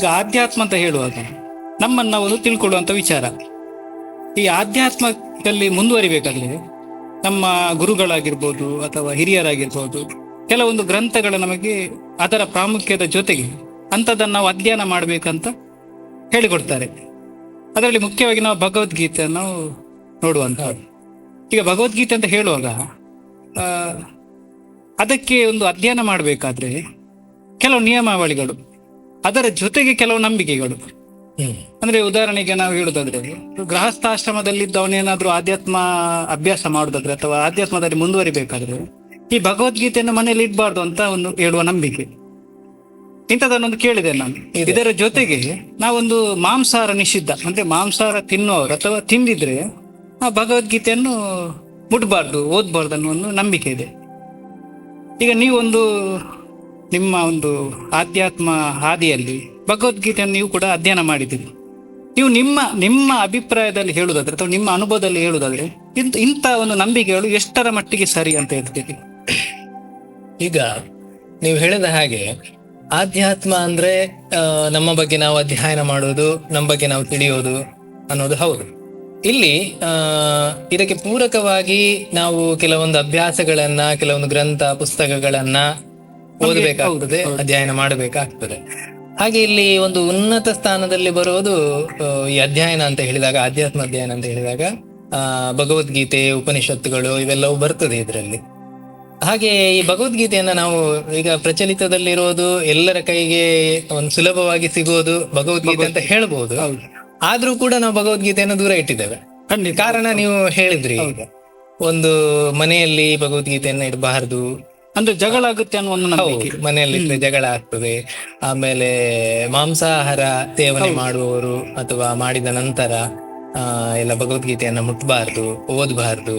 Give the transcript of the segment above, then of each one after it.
ಈಗ ಆಧ್ಯಾತ್ಮ ಅಂತ ಹೇಳುವಾಗ ನಮ್ಮನ್ನು ಒಂದು ತಿಳ್ಕೊಳ್ಳುವಂಥ ವಿಚಾರ. ಈ ಆಧ್ಯಾತ್ಮದಲ್ಲಿ ಮುಂದುವರಿಬೇಕಾದ್ರೆ ನಮ್ಮ ಗುರುಗಳಾಗಿರ್ಬೋದು ಅಥವಾ ಹಿರಿಯರಾಗಿರ್ಬೋದು ಕೆಲವೊಂದು ಗ್ರಂಥಗಳು ನಮಗೆ ಅದರ ಪ್ರಾಮುಖ್ಯದ ಜೊತೆಗೆ ಅಂಥದ್ದನ್ನು ನಾವು ಅಧ್ಯಯನ ಮಾಡಬೇಕಂತ ಹೇಳಿಕೊಡ್ತಾರೆ. ಅದರಲ್ಲಿ ಮುಖ್ಯವಾಗಿ ನಾವು ಭಗವದ್ಗೀತೆಯನ್ನು ನೋಡುವಂಥದ್ದು. ಈಗ ಭಗವದ್ಗೀತೆ ಅಂತ ಹೇಳುವಾಗ ಅದಕ್ಕೆ ಒಂದು ಅಧ್ಯಯನ ಮಾಡಬೇಕಾದ್ರೆ ಕೆಲವು ನಿಯಮಾವಳಿಗಳು. ಅದರ ಜೊತೆಗೆ ಕೆಲವು ನಂಬಿಕೆಗಳು. ಅಂದ್ರೆ ಉದಾಹರಣೆಗೆ ನಾವು ಹೇಳುದಾದ್ರೆ ಗೃಹಸ್ಥಾಶ್ರಮದಲ್ಲಿದ್ದ ಅವನೇನಾದ್ರೂ ಆಧ್ಯಾತ್ಮ ಅಭ್ಯಾಸ ಮಾಡುದಾದ್ರೆ ಅಥವಾ ಆಧ್ಯಾತ್ಮದಲ್ಲಿ ಮುಂದುವರಿಬೇಕಾದ್ರೆ ಈ ಭಗವದ್ಗೀತೆಯನ್ನು ಮನೆಯಲ್ಲಿ ಇಡಬಾರ್ದು ಅಂತ ಒಂದು ಹೇಳುವ ನಂಬಿಕೆ. ಇಂಥದನ್ನೊಂದು ಕೇಳಿದೆ ನಾನು. ಇದರ ಜೊತೆಗೆ ನಾವೊಂದು ಮಾಂಸಾಹಾರ ನಿಷಿದ್ಧ ಅಂದ್ರೆ ಮಾಂಸಾಹಾರ ತಿನ್ನುವವರು ಅಥವಾ ತಿಂದಿದ್ರೆ ಆ ಭಗವದ್ಗೀತೆಯನ್ನು ಮುಟ್ಬಾರ್ದು ಓದ್ಬಾರ್ದು ಅನ್ನೋ ಒಂದು ನಂಬಿಕೆ ಇದೆ. ಈಗ ನೀವೊಂದು ನಿಮ್ಮ ಒಂದು ಆಧ್ಯಾತ್ಮ ಹಾದಿಯಲ್ಲಿ ಭಗವದ್ಗೀತೆಯನ್ನು ನೀವು ಕೂಡ ಅಧ್ಯಯನ ಮಾಡಿದ್ದೀರಿ. ನೀವು ನಿಮ್ಮ ನಿಮ್ಮ ಅಭಿಪ್ರಾಯದಲ್ಲಿ ಹೇಳುವುದಾದ್ರೆ ಅಥವಾ ನಿಮ್ಮ ಅನುಭವದಲ್ಲಿ ಹೇಳುವುದಾದ್ರೆ ಇಂಥ ಇಂಥ ಒಂದು ನಂಬಿಕೆಗಳು ಎಷ್ಟರ ಮಟ್ಟಿಗೆ ಸರಿ ಅಂತ ಹೇಳ್ತೀರಿ? ಈಗ ನೀವು ಹೇಳಿದ ಹಾಗೆ ಆಧ್ಯಾತ್ಮ ಅಂದ್ರೆ ನಮ್ಮ ಬಗ್ಗೆ ನಾವು ಅಧ್ಯಯನ ಮಾಡೋದು ನಮ್ಮ ಬಗ್ಗೆ ನಾವು ತಿಳಿಯೋದು ಅನ್ನೋದು ಹೌದು. ಇಲ್ಲಿ ಇದಕ್ಕೆ ಪೂರಕವಾಗಿ ನಾವು ಕೆಲವೊಂದು ಅಭ್ಯಾಸಗಳನ್ನ, ಕೆಲವೊಂದು ಗ್ರಂಥ, ಪುಸ್ತಕಗಳನ್ನ ಓದಬೇಕಾಗ್ತದೆ ಅಧ್ಯಯನ ಮಾಡಬೇಕಾಗ್ತದೆ. ಹಾಗೆ ಇಲ್ಲಿ ಒಂದು ಉನ್ನತ ಸ್ಥಾನದಲ್ಲಿ ಬರೋದು ಈ ಅಧ್ಯಯನ ಅಂತ ಹೇಳಿದಾಗ ಆಧ್ಯಾತ್ಮ ಅಧ್ಯಯನ ಅಂತ ಹೇಳಿದಾಗ ಆ ಭಗವದ್ಗೀತೆ ಉಪನಿಷತ್ತುಗಳು ಇವೆಲ್ಲವೂ ಬರ್ತದೆ ಇದರಲ್ಲಿ. ಹಾಗೆ ಈ ಭಗವದ್ಗೀತೆಯನ್ನ ನಾವು ಈಗ ಪ್ರಚಲಿತದಲ್ಲಿರೋದು ಎಲ್ಲರ ಕೈಗೆ ಒಂದು ಸುಲಭವಾಗಿ ಸಿಗೋದು ಭಗವದ್ಗೀತೆ ಅಂತ ಹೇಳ್ಬಹುದು ಆದ್ರೂ ಕೂಡ ನಾವು ಭಗವದ್ಗೀತೆಯನ್ನು ದೂರ ಇಟ್ಟಿದ್ದೇವೆ. ಕಾರಣ ನೀವು ಹೇಳಿದ್ರಿ. ಒಂದು ಮನೆಯಲ್ಲಿ ಭಗವದ್ಗೀತೆಯನ್ನ ಇಡಬಾರದು ಅಂದ್ರೆ ಜಗಳ ಆಗುತ್ತೆ ಅನ್ನೋ ಒಂದು ನಂಬಿಕೆ ಮನೆಯಲ್ಲಿ ಜಗಳ ಆಗ್ತದೆ. ಆಮೇಲೆ ಮಾಂಸಾಹಾರ ಸೇವನೆ ಮಾಡುವವರು ಅಥವಾ ಮಾಡಿದ ನಂತರ ಆ ಎಲ್ಲ ಭಗವದ್ಗೀತೆಯನ್ನ ಮುಟ್ಬಾರ್ದು ಓದಬಾರ್ದು.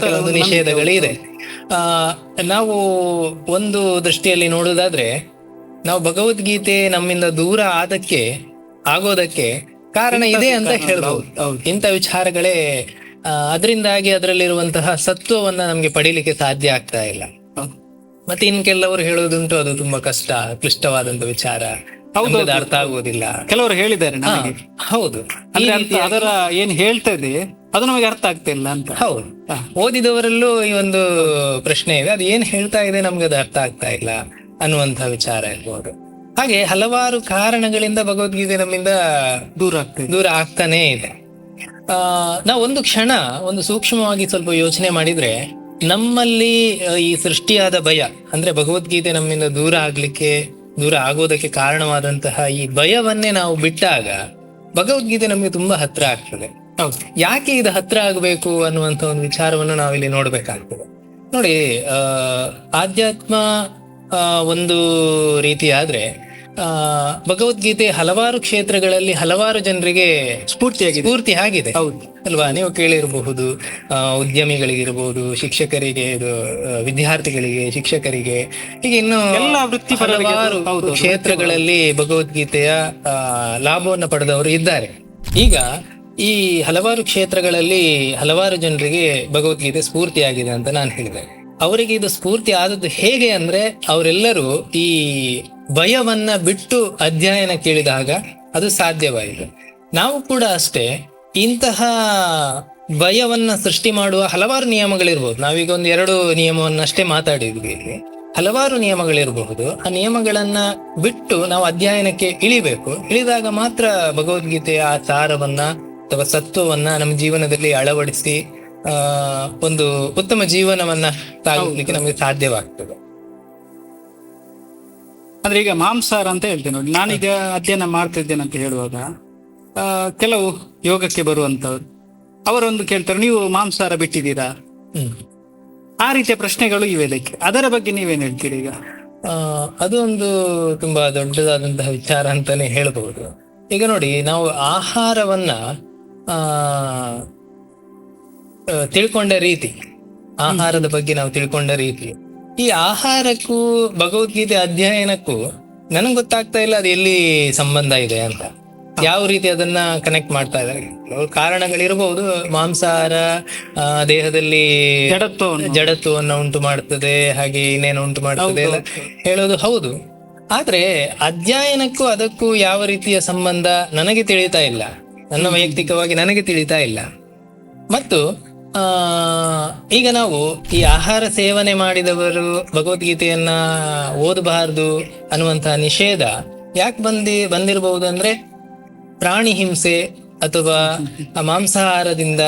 ಕೆಲವೊಂದು ನಿಷೇಧಗಳು ಇದೆ. ಆ ನಾವು ಒಂದು ದೃಷ್ಟಿಯಲ್ಲಿ ನೋಡುದಾದ್ರೆ ನಾವು ಭಗವದ್ಗೀತೆ ನಮ್ಮಿಂದ ದೂರ ಆದಕ್ಕೆ ಆಗೋದಕ್ಕೆ ಕಾರಣ ಇದೆ ಅಂತ ಹೇಳ್ಬಹುದು ಹೌದು. ಇಂಥ ವಿಚಾರಗಳೇ ಅದರಿಂದಾಗಿ ಅದರಲ್ಲಿರುವಂತಹ ಸತ್ವವನ್ನ ನಮಗೆ ಪಡೀಲಿಕ್ಕೆ ಸಾಧ್ಯ ಆಗ್ತಾ ಇಲ್ಲ. ಹೌದು. ಮತ್ತೆ ಇನ್ ಕೆಲವರು ಹೇಳೋದುಂಟು ಅದು ತುಂಬಾ ಕಷ್ಟ ಕ್ಲಿಷ್ಟವಾದಂತ ವಿಚಾರ. ಅದು ಅರ್ಥ ಆಗುವುದಿಲ್ಲ. ಕೆಲವರು ಹೇಳಿದ್ದಾರೆ ಹೌದು. ಅದರ ಏನ್ ಹೇಳ್ತದೆ ಅದು ನಮಗೆ ಅರ್ಥ ಆಗ್ತಿಲ್ಲ ಅಂತ. ಹೌದು. ಓದಿದವರಲ್ಲೂ ಈ ಒಂದು ಪ್ರಶ್ನೆ ಇದೆ. ಅದು ಏನ್ ಹೇಳ್ತಾ ಇದೆ ನಮ್ಗೆ ಅದು ಅರ್ಥ ಆಗ್ತಾ ಇಲ್ಲ ಅನ್ನುವಂತಹ ವಿಚಾರ ಇರ್ಬೋದು. ಹಾಗೆ ಹಲವಾರು ಕಾರಣಗಳಿಂದ ಭಗವದ್ಗೀತೆ ನಮ್ಮಿಂದ ದೂರ ಆಗ್ತದೆ ದೂರ ಆಗ್ತಾನೇ ಇದೆ. ಆ ನಾವು ಒಂದು ಕ್ಷಣ ಒಂದು ಸೂಕ್ಷ್ಮವಾಗಿ ಸ್ವಲ್ಪ ಯೋಚನೆ ಮಾಡಿದ್ರೆ ನಮ್ಮಲ್ಲಿ ಈ ಸೃಷ್ಟಿಯಾದ ಭಯ ಅಂದ್ರೆ ಭಗವದ್ಗೀತೆ ನಮ್ಮಿಂದ ದೂರ ಆಗ್ಲಿಕ್ಕೆ ದೂರ ಆಗೋದಕ್ಕೆ ಕಾರಣವಾದಂತಹ ಈ ಭಯವನ್ನೇ ನಾವು ಬಿಟ್ಟಾಗ ಭಗವದ್ಗೀತೆ ನಮಗೆ ತುಂಬಾ ಹತ್ರ ಆಗ್ತದೆ. ಹೌದು. ಯಾಕೆ ಇದು ಹತ್ರ ಆಗಬೇಕು ಅನ್ನುವಂತ ಒಂದು ವಿಚಾರವನ್ನು ನಾವಿಲ್ಲಿ ನೋಡ್ಬೇಕಾಗ್ತದೆ. ನೋಡಿ ಆಧ್ಯಾತ್ಮ ಒಂದು ರೀತಿ ಆದ್ರೆ ಭಗವದ್ಗೀತೆ ಹಲವಾರು ಕ್ಷೇತ್ರಗಳಲ್ಲಿ ಹಲವಾರು ಜನರಿಗೆ ಸ್ಫೂರ್ತಿಯಾಗಿದೆ. ಸ್ಫೂರ್ತಿ ಆಗಿದೆ. ಹೌದು. ಅಲ್ವಾ? ನೀವು ಕೇಳಿರಬಹುದು ಉದ್ಯಮಿಗಳಿಗಿರಬಹುದು ಉದ್ಯಮಿಗಳಿಗಿರ್ಬಹುದು ಶಿಕ್ಷಕರಿಗೆ ಇದು ವಿದ್ಯಾರ್ಥಿಗಳಿಗೆ ಶಿಕ್ಷಕರಿಗೆ ಹೀಗೆ ಇನ್ನು ಎಲ್ಲ ಹಲವಾರು ಕ್ಷೇತ್ರಗಳಲ್ಲಿ ಭಗವದ್ಗೀತೆಯ ಲಾಭವನ್ನು ಪಡೆದವರು ಇದ್ದಾರೆ. ಈಗ ಈ ಹಲವಾರು ಕ್ಷೇತ್ರಗಳಲ್ಲಿ ಹಲವಾರು ಜನರಿಗೆ ಭಗವದ್ಗೀತೆ ಸ್ಫೂರ್ತಿಯಾಗಿದೆ ಅಂತ ನಾನು ಹೇಳಿದೆ. ಅವರಿಗೆ ಇದು ಸ್ಫೂರ್ತಿ ಆದದ್ದು ಹೇಗೆ ಅಂದ್ರೆ ಅವರೆಲ್ಲರೂ ಈ ಭಯವನ್ನ ಬಿಟ್ಟು ಅಧ್ಯಯನ ಕೇಳಿದಾಗ ಅದು ಸಾಧ್ಯವಾಯಿತು. ನಾವು ಕೂಡ ಅಷ್ಟೇ ಇಂತಹ ಭಯವನ್ನ ಸೃಷ್ಟಿ ಮಾಡುವ ಹಲವಾರು ನಿಯಮಗಳಿರ್ಬೋದು. ನಾವೀಗ ಒಂದು ಎರಡು ನಿಯಮವನ್ನಷ್ಟೇ ಮಾತಾಡಿದ್ವಿ ಇಲ್ಲಿ. ಹಲವಾರು ನಿಯಮಗಳಿರಬಹುದು. ಆ ನಿಯಮಗಳನ್ನ ಬಿಟ್ಟು ನಾವು ಅಧ್ಯಯನಕ್ಕೆ ಇಳಿಬೇಕು. ಇಳಿದಾಗ ಮಾತ್ರ ಭಗವದ್ಗೀತೆಯ ಆ ಸಾರವನ್ನ ಅಥವಾ ಸತ್ವವನ್ನ ನಮ್ಮ ಜೀವನದಲ್ಲಿ ಅಳವಡಿಸಿ ಆ ಒಂದು ಉತ್ತಮ ಜೀವನವನ್ನ ಸಾಗಿಸ್ಲಿಕ್ಕೆ ನಮಗೆ ಸಾಧ್ಯವಾಗ್ತದೆ. ಅಂದ್ರೆ ಈಗ ಮಾಂಸಾಹಾರ ಅಂತ ಹೇಳ್ತೇನೆ ನೋಡಿ ನಾನೀಗ ಅಧ್ಯಯನ ಮಾಡ್ತಾ ಇದ್ದೇನೆ ಅಂತ ಹೇಳುವಾಗ ಕೆಲವು ಯೋಗಕ್ಕೆ ಬರುವಂತವ್ರು ಅವರೊಂದು ಕೇಳ್ತಾರೆ ನೀವು ಮಾಂಸಾಹಾರ ಬಿಟ್ಟಿದ್ದೀರಾ? ಹ್ಮ್. ಆ ರೀತಿಯ ಪ್ರಶ್ನೆಗಳು ಇವೆ ಇದಕ್ಕೆ. ಅದರ ಬಗ್ಗೆ ನೀವೇನ್ ಹೇಳ್ತೀರಿ ಈಗ? ಆ, ಅದು ಒಂದು ತುಂಬಾ ದೊಡ್ಡದಾದಂತಹ ವಿಚಾರ ಅಂತಾನೆ ಹೇಳ್ಬಹುದು ಈಗ ನೋಡಿ ನಾವು ಆಹಾರವನ್ನ ಆ, ತಿಳ್ಕೊಂಡ ರೀತಿ ಆಹಾರದ ಬಗ್ಗೆ ನಾವು ತಿಳ್ಕೊಂಡ ರೀತಿ. ಈ ಆಹಾರಕ್ಕೂ ಭಗವದ್ಗೀತೆ ಅಧ್ಯಯನಕ್ಕೂ ನನಗೆ ಗೊತ್ತಾಗ್ತಾ ಇಲ್ಲ ಅದು ಎಲ್ಲಿ ಸಂಬಂಧ ಇದೆ ಅಂತ. ಯಾವ ರೀತಿ ಅದನ್ನ ಕನೆಕ್ಟ್ ಮಾಡ್ತಾ ಇದ್ದಾರೆ. ಕಾರಣಗಳಿರಬಹುದು ಮಾಂಸಾಹಾರ ದೇಹದಲ್ಲಿ ಜಡತ್ವವನ್ನು ಉಂಟು ಮಾಡ್ತದೆ ಹಾಗೆ ಇನ್ನೇನು ಉಂಟು ಮಾಡ್ತದೆ ಹೇಳೋದು ಹೌದು. ಆದ್ರೆ ಅಧ್ಯಯನಕ್ಕೂ ಅದಕ್ಕೂ ಯಾವ ರೀತಿಯ ಸಂಬಂಧ ನನಗೆ ತಿಳಿತಾ ಇಲ್ಲ. ನನ್ನ ವೈಯಕ್ತಿಕವಾಗಿ ನನಗೆ ತಿಳಿತಾ ಇಲ್ಲ. ಮತ್ತು ಈಗ ನಾವು ಈ ಆಹಾರ ಸೇವನೆ ಮಾಡಿದವರು ಭಗವದ್ಗೀತೆಯನ್ನ ಓದಬಾರದು ಅನ್ನುವಂತಹ ನಿಷೇಧ ಯಾಕೆ ಬಂದಿ ಬಂದಿರಬಹುದು ಅಂದ್ರೆ ಪ್ರಾಣಿ ಹಿಂಸೆ ಅಥವಾ ಮಾಂಸಾಹಾರದಿಂದ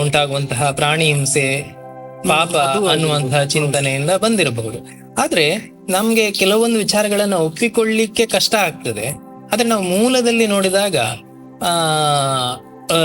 ಉಂಟಾಗುವಂತಹ ಪ್ರಾಣಿ ಹಿಂಸೆ ಪಾಪ ಅನ್ನುವಂತಹ ಚಿಂತನೆಯಿಂದ ಬಂದಿರಬಹುದು. ಆದ್ರೆ ನಮ್ಗೆ ಕೆಲವೊಂದು ವಿಚಾರಗಳನ್ನ ಒಪ್ಪಿಕೊಳ್ಳಿಕ್ಕೆ ಕಷ್ಟ ಆಗ್ತದೆ. ಆದ್ರೆ ನಾವು ಮೂಲದಲ್ಲಿ ನೋಡಿದಾಗ ಆ,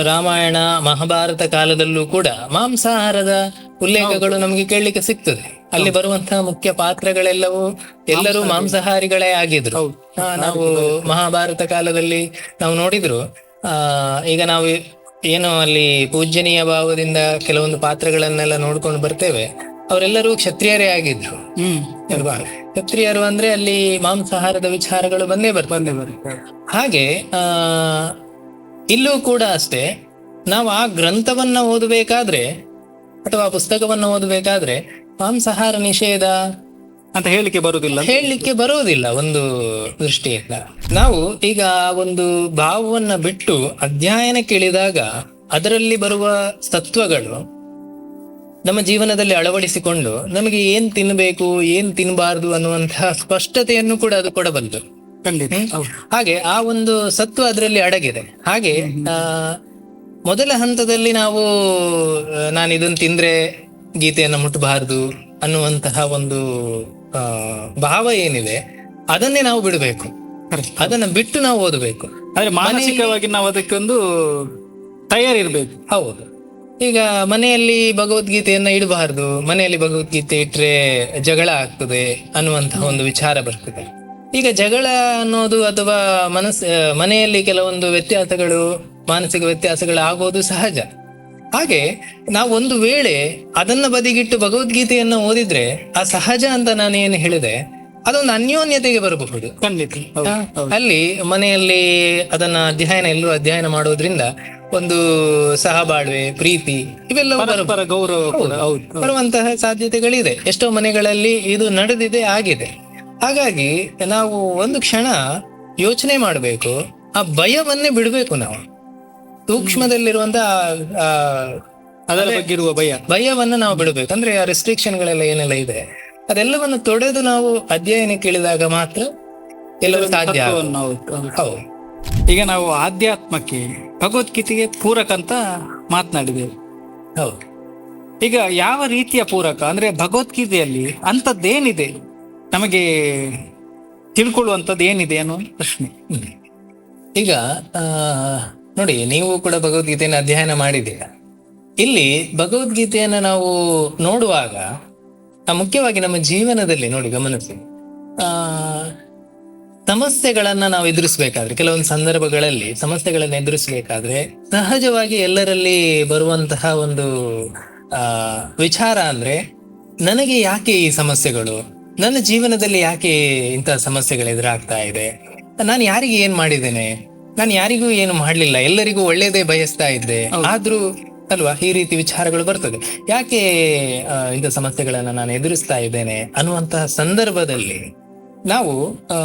ರಾಮಾಯಣ ಮಹಾಭಾರತ ಕಾಲದಲ್ಲೂ ಕೂಡ ಮಾಂಸಾಹಾರದ ಉಲ್ಲೇಖಗಳು ನಮಗೆ ಕೇಳಲಿಕ್ಕೆ ಸಿಗ್ತದೆ. ಅಲ್ಲಿ ಬರುವಂತಹ ಮುಖ್ಯ ಪಾತ್ರಗಳೆಲ್ಲವೂ ಎಲ್ಲರೂ ಮಾಂಸಾಹಾರಿಗಳೇ ಆಗಿದ್ರು. ನಾವು ಮಹಾಭಾರತ ಕಾಲದಲ್ಲಿ ನಾವು ನೋಡಿದ್ರು. ಆ ಈಗ ನಾವು ಏನು ಅಲ್ಲಿ ಪೂಜ್ಯನೀಯ ಭಾವದಿಂದ ಕೆಲವೊಂದು ಪಾತ್ರಗಳನ್ನೆಲ್ಲ ನೋಡ್ಕೊಂಡು ಬರ್ತೇವೆ. ಅವರೆಲ್ಲರೂ ಕ್ಷತ್ರಿಯರೇ ಆಗಿದ್ರು. ಹ್ಮ್. ಅಲ್ವಾ? ಕ್ಷತ್ರಿಯರು ಅಂದ್ರೆ ಅಲ್ಲಿ ಮಾಂಸಾಹಾರದ ವಿಚಾರಗಳು ಬಂದೇ ಬರುತ್ತೆ. ಹಾಗೆ ಆ ಇಲ್ಲೂ ಕೂಡ ಅಷ್ಟೇ ನಾವು ಆ ಗ್ರಂಥವನ್ನ ಓದಬೇಕಾದ್ರೆ ಅಥವಾ ಪುಸ್ತಕವನ್ನ ಓದಬೇಕಾದ್ರೆ ಮಾಂಸಾಹಾರ ನಿಷೇಧ ಅಂತ ಹೇಳಿಕೆ ಬರುವುದಿಲ್ಲ. ಹೇಳಲಿಕ್ಕೆ ಬರುವುದಿಲ್ಲ ಒಂದು ದೃಷ್ಟಿಯಿಂದ. ನಾವು ಈಗ ಆ ಒಂದು ಭಾವವನ್ನ ಬಿಟ್ಟು ಅಧ್ಯಯನಕ್ಕೆ ಇಳಿದಾಗ ಅದರಲ್ಲಿ ಬರುವ ತತ್ವಗಳು ನಮ್ಮ ಜೀವನದಲ್ಲಿ ಅಳವಡಿಸಿಕೊಂಡು ನಮಗೆ ಏನ್ ತಿನ್ನಬೇಕು ಏನ್ ತಿನ್ನಬಾರದು ಅನ್ನುವಂತಹ ಸ್ಪಷ್ಟತೆಯನ್ನು ಕೂಡ ಅದು ಕೊಡಬಲ್ಲದು ಖಂಡಿತ ಹಾಗೆ ಆ ಒಂದು ಸತ್ವ ಅದರಲ್ಲಿ ಅಡಗಿದೆ. ಹಾಗೆ ಆ ಮೊದಲ ಹಂತದಲ್ಲಿ ನಾವು ನಾನು ಇದನ್ನ ತಿಂದ್ರೆ ಗೀತೆಯನ್ನು ಮುಟ್ಟಬಾರದು ಅನ್ನುವಂತಹ ಒಂದು ಭಾವ ಏನಿದೆ ಅದನ್ನೇ ನಾವು ಬಿಡಬೇಕು. ಅದನ್ನ ಬಿಟ್ಟು ನಾವು ಓದಬೇಕು. ಆದ್ರೆ ಮಾನಸಿಕವಾಗಿ ನಾವು ಅದಕ್ಕೊಂದು ತಯಾರಿರ್ಬೇಕು. ಹೌದು. ಈಗ ಮನೆಯಲ್ಲಿ ಭಗವದ್ಗೀತೆಯನ್ನ ಇಡಬಾರದು. ಮನೆಯಲ್ಲಿ ಭಗವದ್ಗೀತೆ ಇಟ್ರೆ ಜಗಳ ಆಗ್ತದೆ ಅನ್ನುವಂತಹ ಒಂದು ವಿಚಾರ ಬರ್ತದೆ. ಈಗ ಜಗಳ ಅನ್ನೋದು ಅಥವಾ ಮನಸ್ ಮನೆಯಲ್ಲಿ ಕೆಲವೊಂದು ವ್ಯತ್ಯಾಸಗಳು ಮಾನಸಿಕ ವ್ಯತ್ಯಾಸಗಳು ಆಗೋದು ಸಹಜ. ಹಾಗೆ ನಾವು ಒಂದು ವೇಳೆ ಅದನ್ನ ಬದಿಗಿಟ್ಟು ಭಗವದ್ಗೀತೆಯನ್ನ ಓದಿದ್ರೆ ಆ ಸಹಜ ಅಂತ ನಾನು ಏನು ಹೇಳಿದೆ ಅದೊಂದು ಅನ್ಯೋನ್ಯತೆಗೆ ಬರಬಹುದು. ಖಂಡಿತ. ಅಲ್ಲಿ ಮನೆಯಲ್ಲಿ ಅದನ್ನ ಅಧ್ಯಯನ ಎಲ್ಲರೂ ಅಧ್ಯಯನ ಮಾಡೋದ್ರಿಂದ ಒಂದು ಸಹಬಾಳ್ವೆ ಪ್ರೀತಿ ಇವೆಲ್ಲ ಗೌರವ ಬರುವಂತಹ ಸಾಧ್ಯತೆಗಳಿದೆ. ಎಷ್ಟೋ ಮನೆಗಳಲ್ಲಿ ಇದು ನಡೆದಿದೆ ಆಗಿದೆ. ಹಾಗಾಗಿ ನಾವು ಒಂದು ಕ್ಷಣ ಯೋಚನೆ ಮಾಡಬೇಕು ಆ ಭಯವನ್ನೇ ಬಿಡಬೇಕು ನಾವು. ಸೂಕ್ಷ್ಮದಲ್ಲಿರುವಂತಹ ಆ ಅದರ ಬಗ್ಗೆ ಇರುವ ಭಯ. ಭಯವನ್ನ ನಾವು ಬಿಡಬೇಕು. ಅಂದ್ರೆ ಆ ರೆಸ್ಟ್ರಿಕ್ಷನ್ಗಳೆಲ್ಲ ಏನೆಲ್ಲ ಇದೆ ಅದೆಲ್ಲವನ್ನು ತೊಡೆದು ನಾವು ಅಧ್ಯಯನಕ್ಕೆ ಇಳಿದಾಗ ಮಾತ್ರ ಎಲ್ಲರೂ ಸಾಧ್ಯ. ಹೌದು. ಈಗ ನಾವು ಆಧ್ಯಾತ್ಮಕ್ಕೆ ಭಗವದ್ಗೀತೆಗೆ ಪೂರಕ ಅಂತ ಮಾತನಾಡಿದ್ದೇವೆ. ಹೌದು. ಈಗ ಯಾವ ರೀತಿಯ ಪೂರಕ? ಅಂದ್ರೆ ಭಗವದ್ಗೀತೆಯಲ್ಲಿ ಅಂಥದ್ದೇನಿದೆ? ನಮಗೆ ತಿಳ್ಕೊಳ್ಳುವಂಥದ್ದು ಏನಿದೆ ಅನ್ನೋ ಪ್ರಶ್ನೆ. ಈಗ ನೋಡಿ, ನೀವು ಕೂಡ ಭಗವದ್ಗೀತೆಯನ್ನು ಅಧ್ಯಯನ ಮಾಡಿದ್ದೀರಾ? ಇಲ್ಲಿ ಭಗವದ್ಗೀತೆಯನ್ನು ನಾವು ನೋಡುವಾಗ ಮುಖ್ಯವಾಗಿ ನಮ್ಮ ಜೀವನದಲ್ಲಿ ನೋಡಿ, ಗಮನಿಸಿ. ಸಮಸ್ಯೆಗಳನ್ನ ನಾವು ಎದುರಿಸಬೇಕಾದ್ರೆ, ಕೆಲವೊಂದು ಸಂದರ್ಭಗಳಲ್ಲಿ ಸಮಸ್ಯೆಗಳನ್ನು ಎದುರಿಸಬೇಕಾದ್ರೆ, ಸಹಜವಾಗಿ ಎಲ್ಲರಲ್ಲಿ ಬರುವಂತಹ ಒಂದು ವಿಚಾರ ಅಂದ್ರೆ, ನನಗೆ ಯಾಕೆ ಈ ಸಮಸ್ಯೆಗಳು? ನನ್ನ ಜೀವನದಲ್ಲಿ ಯಾಕೆ ಇಂತಹ ಸಮಸ್ಯೆಗಳು ಎದುರಾಗ್ತಾ ಇದೆ? ನಾನು ಯಾರಿಗೆ ಏನ್ ಮಾಡಿದ್ದೇನೆ? ನಾನು ಯಾರಿಗೂ ಏನು ಮಾಡ್ಲಿಲ್ಲ. ಎಲ್ಲರಿಗೂ ಒಳ್ಳೇದೇ ಬಯಸ್ತಾ ಇದ್ದೆ. ಆದ್ರೂ ಅಲ್ವಾ ಈ ರೀತಿ ವಿಚಾರಗಳು ಬರ್ತದೆ. ಯಾಕೆ ಇಂಥ ಸಮಸ್ಯೆಗಳನ್ನ ನಾನು ಎದುರಿಸ್ತಾ ಇದ್ದೇನೆ ಅನ್ನುವಂತಹ ಸಂದರ್ಭದಲ್ಲಿ ನಾವು ಆ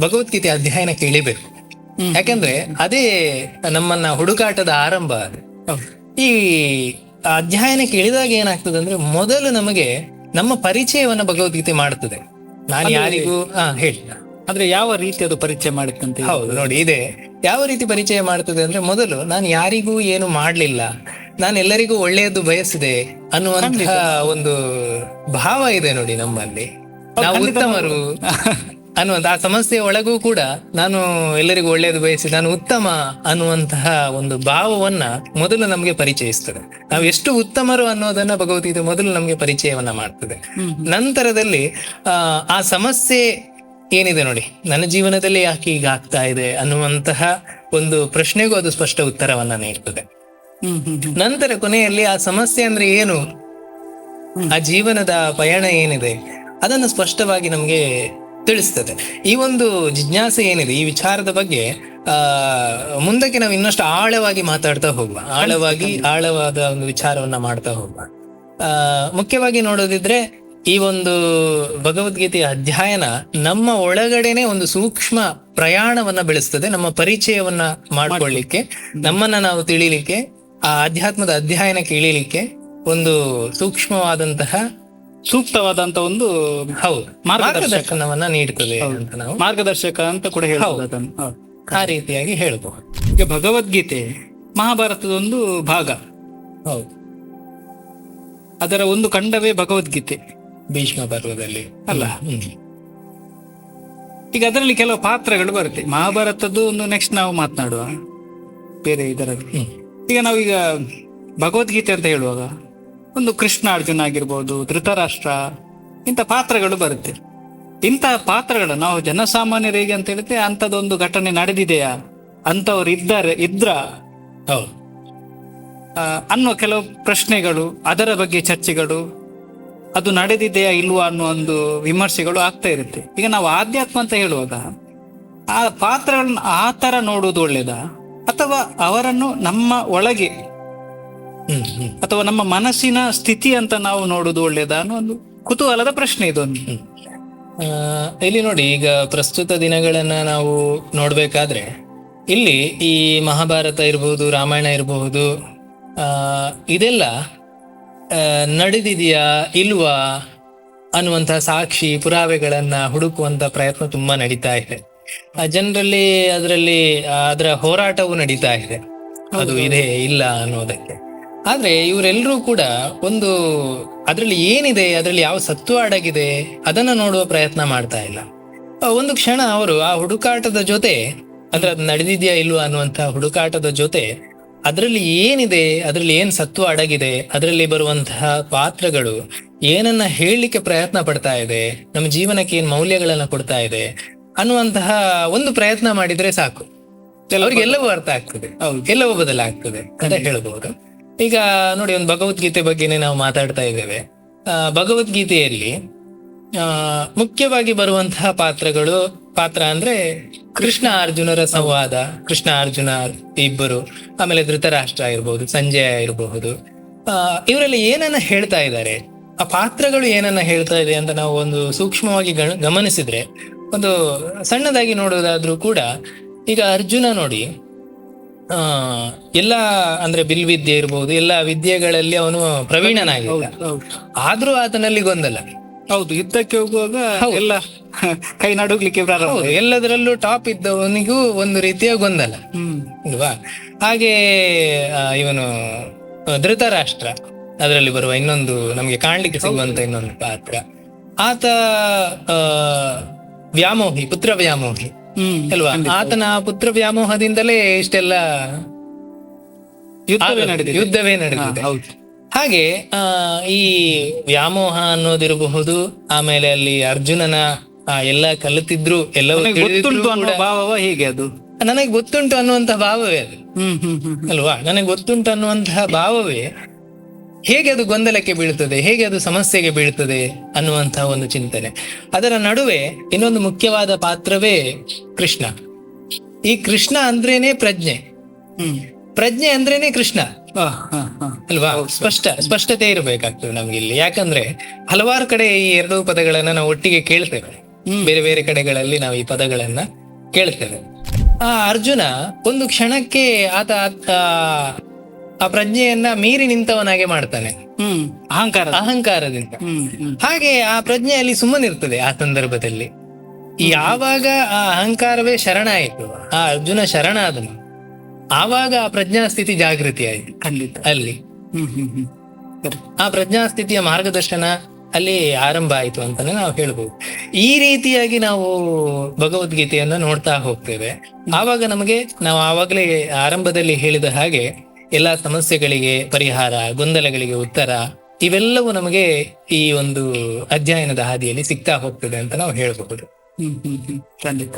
ಭಗವದ್ಗೀತೆ ಅಧ್ಯಯನ ಕೇಳಿಬೇಕು. ಯಾಕಂದ್ರೆ ಅದೇ ನಮ್ಮನ್ನ ಹುಡುಕಾಟದ ಆರಂಭ. ಈ ಅಧ್ಯಯನ ಕೇಳಿದಾಗ ಏನಾಗ್ತದೆ ಅಂದ್ರೆ ಮೊದಲು ನಮಗೆ ನಮ್ಮ ಪರಿಚಯವನ್ನ ಭಗವದ್ಗೀತೆ ಮಾಡುತ್ತದೆ. ನಾನು ಯಾರಿಗೂ ಹಾ. ಹೇಳಿ. ಅಂದ್ರೆ ಯಾವ ರೀತಿ ಅದು ಪರಿಚಯ ಮಾಡುತ್ತಂತೆ ಹೌದು ನೋಡಿ ಇದೆ. ಯಾವ ರೀತಿ ಪರಿಚಯ ಮಾಡ್ತದೆ ಅಂದ್ರೆ ಮೊದಲು ನಾನು ಯಾರಿಗೂ ಏನು ಮಾಡ್ಲಿಲ್ಲ. ನಾನು ಎಲ್ಲರಿಗೂ ಒಳ್ಳೆಯದು ಬಯಸಿದೆ ಅನ್ನುವಂತಹ ಒಂದು ಭಾವ ಇದೆ ನೋಡಿ ನಮ್ಮಲ್ಲಿ. ನಾವು ಉತ್ತಮರು. ಅನ್ನುವಂತ ಆ ಸಮಸ್ಯೆಯ ಒಳಗೂ ಕೂಡ ನಾನು ಎಲ್ಲರಿಗೂ ಒಳ್ಳೆಯದು ಬಯಸಿ ನಾನು ಉತ್ತಮ ಅನ್ನುವಂತಹ ಒಂದು ಭಾವವನ್ನ ಮೊದಲು ನಮಗೆ ಪರಿಚಯಿಸ್ತದೆ. ನಾವು ಎಷ್ಟು ಉತ್ತಮರು ಅನ್ನೋದನ್ನ ಭಗವದ್ಗೀತೆ ಮೊದಲು ನಮಗೆ ಪರಿಚಯವನ್ನ ಮಾಡ್ತದೆ. ನಂತರದಲ್ಲಿ ಆ, ಸಮಸ್ಯೆ ಏನಿದೆ ನೋಡಿ ನನ್ನ ಜೀವನದಲ್ಲಿ ಯಾಕೆ ಈಗ ಆಗ್ತಾ ಇದೆ ಅನ್ನುವಂತಹ ಒಂದು ಪ್ರಶ್ನೆಗೂ ಅದು ಸ್ಪಷ್ಟ ಉತ್ತರವನ್ನ ನೀಡ್ತದೆ. ನಂತರ ಕೊನೆಯಲ್ಲಿ ಆ ಸಮಸ್ಯೆ ಅಂದ್ರೆ ಏನು? ಆ ಜೀವನದ ಪಯಣ ಏನಿದೆ? ಅದನ್ನು ಸ್ಪಷ್ಟವಾಗಿ ನಮಗೆ ತಿಳಿಸ್ತದೆ. ಈ ಒಂದು ಜಿಜ್ಞಾಸೆ ಏನಿದೆ ಈ ವಿಚಾರದ ಬಗ್ಗೆ ಆ ಮುಂದಕ್ಕೆ ನಾವು ಇನ್ನಷ್ಟು ಆಳವಾಗಿ ಮಾತಾಡ್ತಾ ಹೋಗುವ. ಆಳವಾಗಿ ಆಳವಾದ ಒಂದು ವಿಚಾರವನ್ನ ಮಾಡ್ತಾ ಹೋಗುವ. ಆ ಮುಖ್ಯವಾಗಿ ನೋಡೋದಿದ್ರೆ ಈ ಒಂದು ಭಗವದ್ಗೀತೆಯ ಅಧ್ಯಯನ ನಮ್ಮ ಒಳಗಡೆನೆ ಒಂದು ಸೂಕ್ಷ್ಮ ಪ್ರಯಾಣವನ್ನ ಬೆಳೆಸ್ತದೆ. ನಮ್ಮ ಪರಿಚಯವನ್ನ ಮಾಡ್ಕೊಳ್ಳಿಕ್ಕೆ ನಮ್ಮನ್ನ ನಾವು ತಿಳಿಲಿಕ್ಕೆ ಆ ಅಧ್ಯಾತ್ಮದ ಅಧ್ಯಯನಕ್ಕೆ ಇಳಿಲಿಕ್ಕೆ ಒಂದು ಸೂಕ್ಷ್ಮವಾದಂತಹ ಸೂಕ್ತವಾದಂತ ಒಂದು ಹೌದು ಮಾರ್ಗದರ್ಶಕನವನ್ನ ಅಂತ ನಾವು ಮಾರ್ಗದರ್ಶಕ ಅಂತ ಕೂಡ ಹೇಳಬಹುದು ಅದನ್ನು ಆ ರೀತಿಯಾಗಿ ಹೇಳಬಹುದು ಈಗ ಭಗವದ್ಗೀತೆ ಮಹಾಭಾರತದ ಒಂದು ಭಾಗ. ಹೌದು. ಅದರ ಒಂದು ಖಂಡವೇ ಭಗವದ್ಗೀತೆ. ಭೀಷ್ಮ ಪರ್ವದಲ್ಲಿ. ಅಲ್ಲ. ಈಗ ಅದರಲ್ಲಿ ಕೆಲವು ಪಾತ್ರಗಳು ಬರುತ್ತೆ. ಮಹಾಭಾರತದ್ದು ಒಂದು ನೆಕ್ಸ್ಟ್ ನಾವು ಮಾತನಾಡುವ. ಬೇರೆ ಇದರಲ್ಲಿ. ಹ್ಮ್. ಈಗ ನಾವೀಗ ಭಗವದ್ಗೀತೆ ಅಂತ ಹೇಳುವಾಗ ಒಂದು ಕೃಷ್ಣ ಅರ್ಜುನ ಆಗಿರ್ಬೋದು ಧೃತರಾಷ್ಟ್ರ ಇಂಥ ಪಾತ್ರಗಳು ಬರುತ್ತೆ. ಇಂತಹ ಪಾತ್ರಗಳು ನಾವು ಜನಸಾಮಾನ್ಯರಿಗೆ ಅಂತ ಹೇಳಿದ್ರೆ ಅಂಥದ್ದೊಂದು ಘಟನೆ ನಡೆದಿದೆಯಾ? ಅಂಥವ್ರು ಇದ್ದಾರೆ ಇದ್ರ? ಅನ್ನೋ ಕೆಲವು ಪ್ರಶ್ನೆಗಳು ಅದರ ಬಗ್ಗೆ ಚರ್ಚೆಗಳು ಅದು ನಡೆದಿದೆಯಾ ಇಲ್ವಾ ಅನ್ನೋ ಒಂದು ವಿಮರ್ಶೆಗಳು ಆಗ್ತಾ ಇರುತ್ತೆ. ಈಗ ನಾವು ಆಧ್ಯಾತ್ಮ ಅಂತ ಹೇಳುವಾಗ ಆ ಪಾತ್ರಗಳನ್ನ ಆ ಥರ ನೋಡುವುದು ಒಳ್ಳೇದ? ಅಥವಾ ಅವರನ್ನು ನಮ್ಮ ಒಳಗೆ ಅಥವಾ ನಮ್ಮ ಮನಸ್ಸಿನ ಸ್ಥಿತಿ ಅಂತ ನಾವು ನೋಡುದು ಒಳ್ಳೇದ ಅನ್ನೋ ಒಂದು ಕುತೂಹಲದ ಪ್ರಶ್ನೆ ಇದೊಂದು ಆ, ಇಲ್ಲಿ ನೋಡಿ ಈಗ ಪ್ರಸ್ತುತ ದಿನಗಳನ್ನ ನಾವು ನೋಡ್ಬೇಕಾದ್ರೆ ಇಲ್ಲಿ ಈ ಮಹಾಭಾರತ ಇರಬಹುದು ರಾಮಾಯಣ ಇರಬಹುದು ಆ, ಇದೆಲ್ಲ ಆ, ನಡೆದಿದೆಯಾ ಇಲ್ವಾ ಅನ್ನುವಂತಹ ಸಾಕ್ಷಿ ಪುರಾವೆಗಳನ್ನ ಹುಡುಕುವಂತ ಪ್ರಯತ್ನ ತುಂಬಾ ನಡೀತಾ ಇದೆ. ಜನರಲ್ಲಿ ಅದರಲ್ಲಿ ಅದರ ಹೋರಾಟವು ನಡೀತಾ ಇದೆ. ಅದು ಇದೆ ಇಲ್ಲ ಅನ್ನೋದಕ್ಕೆ. ಆದ್ರೆ ಇವರೆಲ್ಲರೂ ಕೂಡ ಒಂದು ಅದರಲ್ಲಿ ಏನಿದೆ ಅದರಲ್ಲಿ ಯಾವ ಸತ್ವ ಅಡಗಿದೆ ಅದನ್ನ ನೋಡುವ ಪ್ರಯತ್ನ ಮಾಡ್ತಾ ಇಲ್ಲ. ಒಂದು ಕ್ಷಣ ಅವರು ಆ ಹುಡುಕಾಟದ ಜೊತೆ ಅಂದ್ರೆ ಅದು ನಡೆದಿದ್ಯಾ ಇಲ್ವಾ ಅನ್ನುವಂತ ಹುಡುಕಾಟದ ಜೊತೆ ಅದರಲ್ಲಿ ಏನಿದೆ ಅದರಲ್ಲಿ ಏನ್ ಸತ್ವ ಅಡಗಿದೆ ಅದರಲ್ಲಿ ಬರುವಂತಹ ಪಾತ್ರಗಳು ಏನನ್ನ ಹೇಳಲಿಕ್ಕೆ ಪ್ರಯತ್ನ ಪಡ್ತಾ ಇದೆ ನಮ್ಮ ಜೀವನಕ್ಕೆ ಏನ್ ಮೌಲ್ಯಗಳನ್ನ ಕೊಡ್ತಾ ಇದೆ ಅನ್ನುವಂತಹ ಒಂದು ಪ್ರಯತ್ನ ಮಾಡಿದ್ರೆ ಸಾಕು. ಕೆಲವರಿಗೆಲ್ಲವೂ ಎಲ್ಲವೂ ಅರ್ಥ ಆಗ್ತದೆ. ಎಲ್ಲವೂ ಬದಲಾಗ್ತದೆ ಅಂತ ಹೇಳ್ಬಹುದು ಈಗ ನೋಡಿ, ಒಂದು ಭಗವದ್ಗೀತೆ ಬಗ್ಗೆನೇ ನಾವು ಮಾತಾಡ್ತಾ ಇದ್ದೇವೆ. ಭಗವದ್ಗೀತೆಯಲ್ಲಿ ಮುಖ್ಯವಾಗಿ ಬರುವಂತಹ ಪಾತ್ರಗಳು, ಪಾತ್ರ ಅಂದ್ರೆ ಕೃಷ್ಣ ಅರ್ಜುನರ ಸಂವಾದ, ಕೃಷ್ಣ ಅರ್ಜುನ ಇಬ್ಬರು, ಆಮೇಲೆ ಧೃತರಾಷ್ಟ್ರ ಇರಬಹುದು ಸಂಜಯ ಇರಬಹುದು. ಇವರೆಲ್ಲ ಏನನ್ನ ಹೇಳ್ತಾ ಇದ್ದಾರೆ? ಆ ಪಾತ್ರಗಳು ಏನನ್ನ ಹೇಳ್ತಾ ಇದೆ ಅಂತ ನಾವು ಒಂದು ಸೂಕ್ಷ್ಮವಾಗಿ ಗಮನಿಸಿದ್ರೆ, ಒಂದು ಸಣ್ಣದಾಗಿ ನೋಡೋದಾದ್ರೂ ಕೂಡ, ಈಗ ಅರ್ಜುನ ನೋಡಿ ಎಲ್ಲ ಅಂದ್ರೆ ಬಿಲ್ ವಿದ್ಯೆ ಇರಬಹುದು ಎಲ್ಲ ವಿದ್ಯೆಗಳಲ್ಲಿ ಅವನು ಪ್ರವೀಣನಾಗಿದ್ದ. ಹೌದು ಆದ್ರೂ ಆತನಲ್ಲಿ ಗೊಂದಲ. ಹೌದು ಯುದ್ಧಕ್ಕೆ ಹೋಗುವಾಗ ಎಲ್ಲ ಕೈ ನಡುಗ್ಲಿಕ್ಕೆ ಪ್ರಾರಂಭ. ಎಲ್ಲದರಲ್ಲೂ ಟಾಪ್ ಇದ್ದವನಿಗೂ ಒಂದು ರೀತಿಯ ಗೊಂದಲ. ಇಲ್ವಾ? ಅಲ್ವಾ ಹಾಗೆ ಇವನು ಧೃತರಾಷ್ಟ್ರ. ಅದರಲ್ಲಿ ಬರುವ ಇನ್ನೊಂದು ನಮಗೆ ಕಾಣ್ಲಿಕ್ಕೆ ಸಿಗುವಂತ ಇನ್ನೊಂದು ಪಾತ್ರ. ಆತ ವ್ಯಾಮೋಹಿ ಪುತ್ರ ವ್ಯಾಮೋಹಿ. ಅಲ್ವಾ? ಆತನ ಪುತ್ರ ವ್ಯಾಮೋಹದಿಂದಲೇ ಇಷ್ಟೆಲ್ಲ ಯುದ್ಧವೇ ನಡೆದಿದೆ. ಯುದ್ಧವೇ ನಡೆದಿದೆ. ಹಾಗೆ ಆ ಈ ವ್ಯಾಮೋಹ ಅನ್ನೋದಿರಬಹುದು ಆಮೇಲೆ ಅಲ್ಲಿ ಅರ್ಜುನನ ಆ ಎಲ್ಲ ಕಲಿತಿದ್ರು ಎಲ್ಲವೂ ಭಾವವ ಹೇಗೆ ಅದು? ನನಗೆ ಗೊತ್ತುಂಟು ಅನ್ನುವಂತಹ ಭಾವವೇ ಅದು. ಹ್ಮ್ ಹ್ಮ್ ಹ್ಮ್. ಅಲ್ವಾ? ನನಗೆ ಗೊತ್ತುಂಟು ಅನ್ನುವಂತಹ ಭಾವವೇ ಹೇಗೆ ಅದು ಗೊಂದಲಕ್ಕೆ ಬೀಳುತ್ತದೆ ಹೇಗೆ ಅದು ಸಮಸ್ಯೆಗೆ ಬೀಳುತ್ತದೆ ಅನ್ನುವಂತಹ ಒಂದು ಚಿಂತನೆ. ಅದರ ನಡುವೆ ಇನ್ನೊಂದು ಮುಖ್ಯವಾದ ಪಾತ್ರವೇ ಕೃಷ್ಣ. ಈ ಕೃಷ್ಣ ಅಂದ್ರೇನೆ ಪ್ರಜ್ಞೆ. ಪ್ರಜ್ಞೆ ಅಂದ್ರೇನೆ ಕೃಷ್ಣ. ಅಲ್ವಾ? ಸ್ಪಷ್ಟ ಸ್ಪಷ್ಟತೆ ಇರಬೇಕಾಗ್ತದೆ ನಮ್ಗೆ ಇಲ್ಲಿ. ಯಾಕಂದ್ರೆ ಹಲವಾರು ಕಡೆ ಈ ಎರಡೂ ಪದಗಳನ್ನ ನಾವು ಒಟ್ಟಿಗೆ ಕೇಳ್ತೇವೆ. ಬೇರೆ ಬೇರೆ ಕಡೆಗಳಲ್ಲಿ ನಾವು ಈ ಪದಗಳನ್ನ ಕೇಳ್ತೇವೆ. ಆ ಅರ್ಜುನ ಒಂದು ಕ್ಷಣಕ್ಕೆ ಆತ ಆ- ಪ್ರಜ್ಞೆಯನ್ನ ಮೀರಿ ನಿಂತವನಾಗೆ ಮಾಡ್ತಾನೆ. ಹ್ಮ್ ಅಹಂಕಾರ ಅಹಂಕಾರದಿಂದ. ಹಾಗೆ ಆ ಪ್ರಜ್ಞೆ ಅಲ್ಲಿ ಸುಮ್ಮನಿರ್ತದೆ ಆ ಸಂದರ್ಭದಲ್ಲಿ. ಯಾವಾಗ ಆ ಅಹಂಕಾರವೇ ಶರಣ ಆಯಿತು ಆ ಅರ್ಜುನ ಶರಣ ಆದನು ಆವಾಗ ಆ ಪ್ರಜ್ಞಾ ಸ್ಥಿತಿ ಜಾಗೃತಿ ಆಯಿತು ಖಂಡಿತ. ಅಲ್ಲಿ. ಆ ಪ್ರಜ್ಞಾಸ್ಥಿತಿಯ ಮಾರ್ಗದರ್ಶನ ಅಲ್ಲಿ ಆರಂಭ ಆಯಿತು ಅಂತಾನೆ ನಾವು ಹೇಳ್ಬೋದು. ಈ ರೀತಿಯಾಗಿ ನಾವು ಭಗವದ್ಗೀತೆಯನ್ನು ನೋಡ್ತಾ ಹೋಗ್ತೇವೆ. ಆವಾಗ ನಮಗೆ ನಾವು ಆವಾಗಲೇ ಆರಂಭದಲ್ಲಿ ಹೇಳಿದ ಹಾಗೆ ಎಲ್ಲಾ ಸಮಸ್ಯೆಗಳಿಗೆ ಪರಿಹಾರ, ಗೊಂದಲಗಳಿಗೆ ಉತ್ತರ, ಇವೆಲ್ಲವೂ ನಮಗೆ ಈ ಒಂದು ಅಧ್ಯಯನದ ಹಾದಿಯಲ್ಲಿ ಸಿಗ್ತಾ ಹೋಗ್ತದೆ ಅಂತ ನಾವು ಹೇಳಬಹುದು. ಖಂಡಿತ.